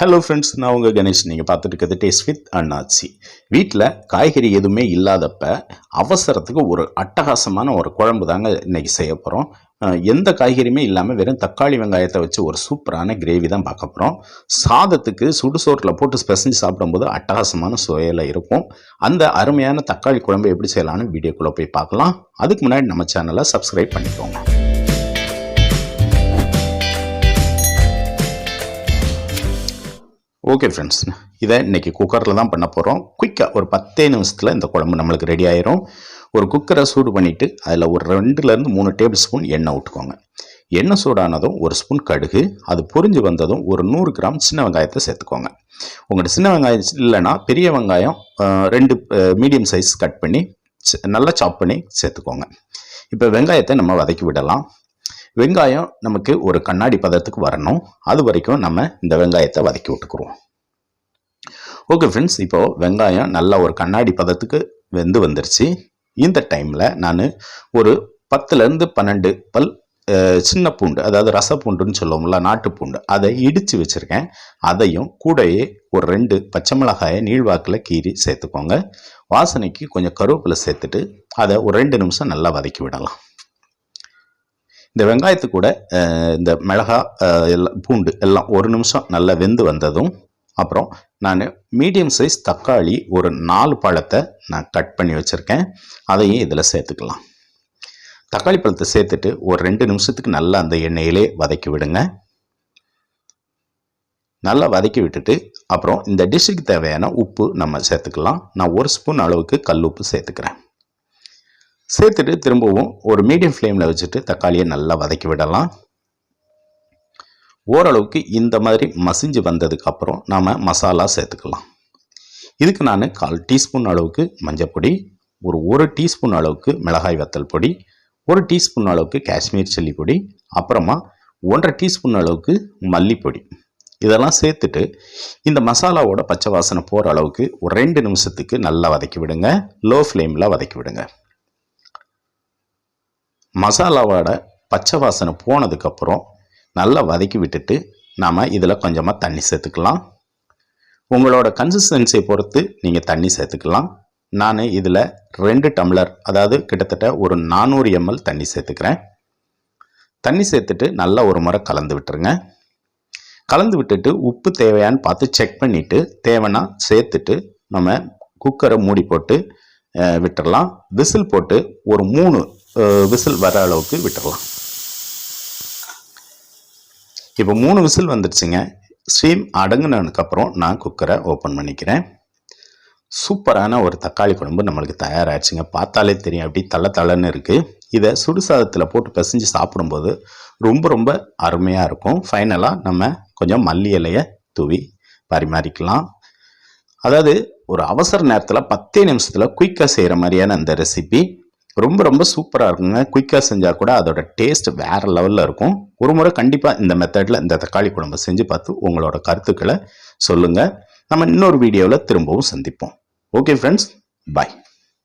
Hello friends நான் உங்கள் கணேஷ். நீங்கள் பார்த்துட்டு இருக்கிறது டேஸ்ட் வித் அண்ணாச்சி. வீட்டில் காய்கறி எதுவுமே இல்லாதப்ப அவசரத்துக்கு ஒரு அட்டகாசமான ஒரு குழம்பு தாங்க இன்னைக்கு செய்ய போகிறோம் எந்த காய்கறியுமே இல்லாமல் வெறும் தக்காளி வெங்காயத்தை வச்சு ஒரு சூப்பரான கிரேவி தான் பார்க்க போகிறோம் சாதத்துக்கு சுடுசோட்டில் போட்டு பெசஞ்சு சாப்பிடும்போது அட்டகாசமான சுவையில் இருக்கும். அந்த அருமையான தக்காளி குழம்பு எப்படி செய்யலாம்னு வீடியோக்குள்ளே போய் பார்க்கலாம். அதுக்கு முன்னாடி நம்ம சேனலை சப்ஸ்கிரைப் பண்ணிக்கோங்க. ஓகே ஃப்ரெண்ட்ஸ் இதை இன்றைக்கி குக்கரில் தான் பண்ண போகிறோம் குயிக்காக ஒரு பத்தே நிமிஷத்தில் இந்த குழம்பு நம்மளுக்கு ரெடி ஆயிரும். ஒரு குக்கரை சூடு பண்ணிவிட்டு அதில் ஒரு ரெண்டுலேருந்து மூணு டேபிள் ஸ்பூன் எண்ணெய் விட்டுக்கோங்க எண்ணெய் சூடானதும் ஒரு ஸ்பூன் கடுகு அது புரிஞ்சு வந்ததும் ஒரு நூறு கிராம் சின்ன வெங்காயத்தை சேர்த்துக்கோங்க. உங்கள்கிட்ட சின்ன வெங்காயம் இல்லைன்னா பெரிய வெங்காயம் ரெண்டு மீடியம் சைஸ் கட் பண்ணி நல்லா சாப் பண்ணி சேர்த்துக்கோங்க. இப்போ வெங்காயத்தை நம்ம வதக்கி விடலாம். வெங்காயம் நமக்கு ஒரு கண்ணாடி பதத்துக்கு வரணும். அது வரைக்கும் நம்ம இந்த வெங்காயத்தை வதக்கி விட்டுக்குருவோம் ஓகே ஃப்ரெண்ட்ஸ் இப்போ வெங்காயம் நல்லா ஒரு கண்ணாடி பதத்துக்கு வெந்து வந்துருச்சு. இந்த டைமில் நான் ஒரு பத்துலேருந்து பன்னெண்டு பல் சின்ன பூண்டு அதாவது ரச பூண்டுன்னு சொல்லுவோம்ல நாட்டுப்பூண்டு அதை இடித்து வச்சுருக்கேன். அதையும் கூடையே ஒரு ரெண்டு பச்சை மிளகாயை நீழ்வாக்கில் கீறி சேர்த்துக்கோங்க. வாசனைக்கு கொஞ்சம் கருவேப்பிலை சேர்த்துட்டு அதை ஒரு ரெண்டு நிமிஷம் நல்லா வதக்கி விடலாம். இந்த வெங்காயத்து கூட இந்த மிளகா எல்லாம் பூண்டு எல்லாம் ஒரு நிமிஷம் நல்லா வெந்து வந்ததும் அப்புறம் நான் மீடியம் சைஸ் தக்காளி ஒரு நாலு பழத்தை நான் கட் பண்ணி வச்சுருக்கேன். அதையும் இதில் சேர்த்துக்கலாம். தக்காளி பழத்தை சேர்த்துட்டு ஒரு ரெண்டு நிமிஷத்துக்கு நல்லா அந்த எண்ணெயிலே வதக்கி விடுங்க. நல்லா வதக்கி விட்டுட்டு அப்புறம் இந்த டிஷ்ஷுக்கு தேவையான உப்பு நம்ம சேர்த்துக்கலாம். நான் ஒரு ஸ்பூன் அளவுக்கு கல் உப்பு சேர்த்துக்கிறேன். சேர்த்துட்டு திரும்பவும் ஒரு மீடியம் ஃப்ளேமில் வச்சுட்டு தக்காளியை நல்லா வதக்கி விடலாம். ஓரளவுக்கு இந்த மாதிரி மசிஞ்சு வந்ததுக்கப்புறம் நாம் மசாலா சேர்த்துக்கலாம். இதுக்கு நான் கால் டீஸ்பூன் அளவுக்கு மஞ்சப்பொடி ஒரு ஒரு டீஸ்பூன் அளவுக்கு மிளகாய் வத்தல் பொடி ஒரு டீஸ்பூன் அளவுக்கு காஷ்மீர் சில்லி பொடி அப்புறமா ஒன்றரை டீஸ்பூன் அளவுக்கு மல்லிப்பொடி. இதெல்லாம் சேர்த்துட்டு இந்த மசாலாவோட பச்சை வாசனை போகிற அளவுக்கு ஒரு ரெண்டு நிமிஷத்துக்கு நல்லா வதக்கி விடுங்க. லோ ஃப்ளேமில் வதக்கி விடுங்க. மசாலாவோட பச்சை வாசனை போனதுக்கப்புறம் நல்லா வதக்கி விட்டுட்டு நாம் இதில் கொஞ்சமாக தண்ணி சேர்த்துக்கலாம். உங்களோட கன்சிஸ்டன்சியை பொறுத்து நீங்கள் தண்ணி சேர்த்துக்கலாம். நான் இதில் ரெண்டு டம்ளர் அதாவது கிட்டத்தட்ட ஒரு நானூறு எம்எல் தண்ணி சேர்த்துக்கிறேன். தண்ணி சேர்த்துட்டு நல்லா ஒரு முறை கலந்து விட்டுருங்க. கலந்து விட்டுட்டு உப்பு தேவையான்னு பார்த்து செக் பண்ணிவிட்டு தேவைன்னா சேர்த்துட்டு நம்ம குக்கரை மூடி போட்டு விட்டுடலாம் விட்டுறலாம். விசில் போட்டு ஒரு மூணு விசில் வர அளவுக்கு விட்டுடலாம் இப்போ மூணு விசில் வந்துடுச்சுங்க. ஸ்டீம் அடங்குனதுக்கப்புறம் நான் குக்கரை ஓப்பன் பண்ணிக்கிறேன். சூப்பரான ஒரு தக்காளி குழம்பு நம்மளுக்கு தயாராகிடுச்சுங்க பார்த்தாலே தெரியும் அப்படி தள்ள தள்ளன்னு இருக்குது இதை சுடுசாதத்தில் போட்டு பிசைஞ்சு சாப்பிடும்போது ரொம்ப ரொம்ப அருமையாக இருக்கும். ஃபைனலாக நம்ம கொஞ்சம் மல்லி இலையை தூவி பரிமாறிக்கலாம். அதாவது ஒரு அவசர நேரத்தில் பத்தே நிமிஷத்தில் குயிக்காக செய்கிற மாதிரியான அந்த ரெசிபி ரொம்ப ரொம்ப சூப்பராக இருக்குங்க. குயிக்காக செஞ்சால் கூட அதோட டேஸ்ட் வேறு லெவலில் இருக்கும். ஒரு முறை கண்டிப்பாக இந்த மெத்தடில் இந்த தக்காளி குழம்பு செஞ்சு பார்த்து உங்களோட கருத்துக்களை சொல்லுங்கள் நம்ம இன்னொரு வீடியோவில் திரும்பவும் சந்திப்போம். Okay friends bye